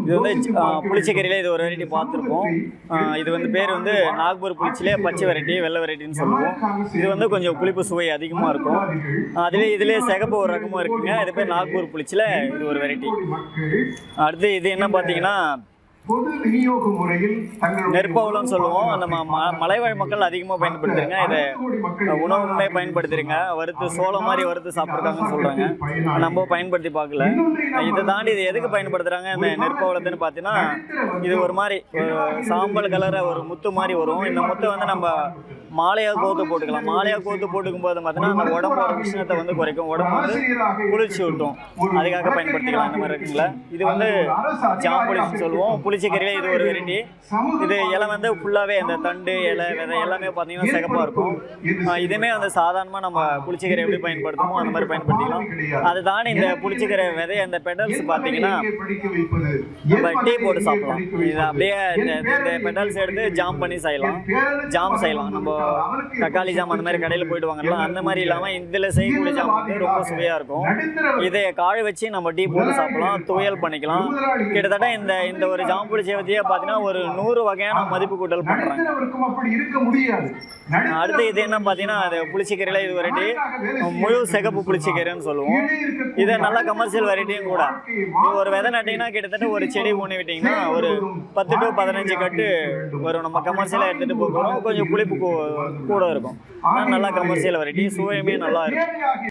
இது வந்து புளிச்சக்கீரையில. இது ஒரு வெரைட்டி பார்த்துருப்போம் ஆ, இது வந்து பேர் வந்து நாக்பூர் புளிச்சிலே பச்சை வெரைட்டி வெள்ளை வெரைட்டின்னு சொல்லுவோம். இது வந்து கொஞ்சம் புளிப்பு சுவை அதிகமாக இருக்கும். அதுலேயே இதுலேயே சிகப்பு ஒரு ரகமும் இருக்குங்க. இது பேர் நாக்பூர் புளிச்சில இது ஒரு வெரைட்டி. அடுத்து இது என்ன பார்த்தீங்கன்னா விநியோக முறையில் நெற்பவளம்னு சொல்லுவோம். நம்ம மலைவாழ் மக்கள் அதிகமாக பயன்படுத்துறீங்க. இதை உணவுமே பயன்படுத்துறீங்க வறுத்து சோளம் மாதிரி வறுத்து சாப்பிட்ருக்காங்கன்னு சொல்கிறாங்க நம்ம பயன்படுத்தி பார்க்கல. இதை தாண்டி இது எதுக்கு பயன்படுத்துகிறாங்க இந்த நெற்பவளத்துன்னு பார்த்தீங்கன்னா இது ஒரு மாதிரி ஒரு சாம்பல் கலரை ஒரு முத்து மாதிரி வரும். இந்த முத்தை வந்து நம்ம மாலையாக கோத்து போட்டுக்கலாம். மாலையாக கோத்து போட்டுக்கும் போது பார்த்தீங்கன்னா அந்த உடம்போட உஷ்ணத்தை வந்து குறைக்கும். உடம்பு வந்து குளிர்ச்சி விட்டும் அதுக்காக பயன்படுத்திக்கலாம். இந்த மாதிரி இருக்குங்களா. இது வந்து ஜாம்புளின்னு சொல்லுவோம். புளிச்சக்கீரையில இது ஒரு வெரைட்டி இது இலை வந்து ஃபுல்லாகவே அந்த தண்டு இலை விதை எல்லாமே பார்த்தீங்கன்னா சிகப்பாக இருக்கும். இதுவுமே வந்து சாதாரணமாக நம்ம புளிச்சிக்கரை எப்படி பயன்படுத்துமோ அந்த மாதிரி பயன்படுத்திக்கலாம். அது தாண்டி இந்த புளிச்சிக்கரை விதை அந்த பெடல்ஸ் பார்த்தீங்கன்னா நம்ம டீ போட்டு சாப்பிடலாம். இது அப்படியே இந்த பெடல்ஸ் எடுத்து ஜாம் பண்ணி செய்யலாம். ஜாம் செய்யலாம். நம்ம தக்காளி ஜாம் அந்த மாதிரி கடையில் போயிட்டு வாங்கலாம் அந்த மாதிரி இல்லாமல் இதில் செய்யக்கூடிய ஜாம் வந்து ரொம்ப சுவையாக இருக்கும். இதை காழ வச்சு நம்ம டீ போட்டு சாப்பிடலாம் துவையல் பண்ணிக்கலாம். கிட்டத்தட்ட இந்த இந்த ஒரு ஜாம்புளி சேவத்தையே பார்த்தீங்கன்னா ஒரு நூறு வகையான மதிப்பு கூட்டல் பண்ணுறாங்க நடுத்தரவருக்கும் அப்படி இருக்க முடியாது. அடுத்து இது என்ன பார்த்தீங்கன்னா அது புளிச்சக்கீரையில் இது வெரைட்டி முழு சிகப்பு புளிச்சக்கீரைன்னு சொல்லுவோம். இது நல்ல கமர்ஷியல் வெரைட்டியும் கூட. ஒரு விதை நட்டிங்கன்னா கிட்டத்தட்ட ஒரு செடி ஊனி விட்டிங்கன்னா ஒரு பத்து டு பதினஞ்சு கட்டு ஒரு நம்ம கமர்ஷியலாக எடுத்துகிட்டு போகிறோம் கொஞ்சம் புளிப்பு கூட இருக்கும். ஆனால் நல்லா கமர்ஷியல் வெரைட்டி சுவையுமே நல்லா இருக்கும்.